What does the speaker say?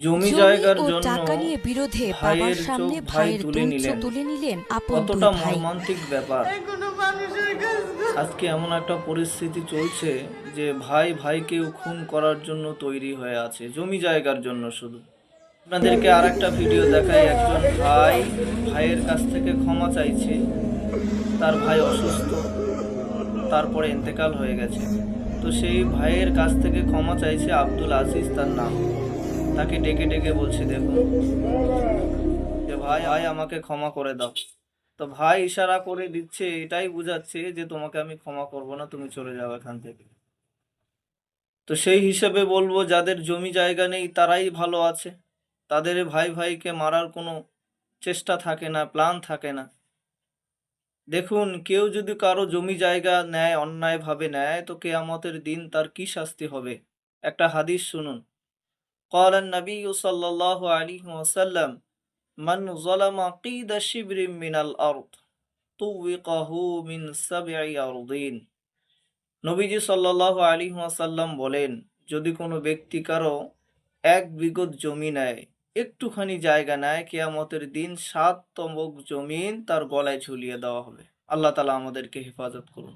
জমি জায়গার জন্য টাকা নিয়ে বিরোধে বাবার ভাইয়ের সামনে চোখ ভাই ভাইয়ের তুলে তুলে নিলেন আপন কতটা মর্মান্তিক ব্যাপার। আজকে এমন একটা পরিস্থিতি চলছে যে ভাই ভাইকেও খুন করার জন্য তৈরি হয়ে আছে জমি জায়গার জন্য শুধু। আপনাদেরকে আর একটা ভিডিও দেখাই একজন ভাই ভাইয়ের কাছ থেকে ক্ষমা চাইছে তার ভাই অসুস্থ তারপরে ইন্তেকাল হয়ে গেছে। তো সেই ভাইয়ের কাছ থেকে ক্ষমা চাইছে আব্দুল আজিজ তার নাম। তাকে ডেকে ডেকে বলছে দেখুন যে ভাই ভাই আমাকে ক্ষমা করে দাও। তো ভাই ইশারা করে দিচ্ছে, এটাই বুঝাচ্ছে যে তোমাকে আমি ক্ষমা করব না, তুমি চলে যাও এখান থেকে। তো সেই হিসেবে বলব, যাদের জমি জায়গা নেই, তারাই ভালো আছে। তাদের ভাই ভাইকে মারার কোনো চেষ্টা থাকে না, প্ল্যান থাকে না। দেখুন, কেউ যদি কারও জমি জায়গা নেয় অন্যায়ভাবে নেয়, তো কেয়ামতের দিন তার কি শাস্তি হবে? একটা হাদিস শুনুন। قال النبي صلى الله عليه وسلم من ظلم قيد شبر من الأرض طوقه من سبع أرضين নবীজি সাল্লাহ আলী ওয়াসাল্লাম বলেন যদি কোনো ব্যক্তি কারো এক বিগত জমি নেয় একটুখানি জায়গা নেয় কেয়ামতের দিন সাত তমক জমিন তার গলায় ঝুলিয়ে দেওয়া হবে আল্লাহ তালা আমাদেরকে হেফাজত করুন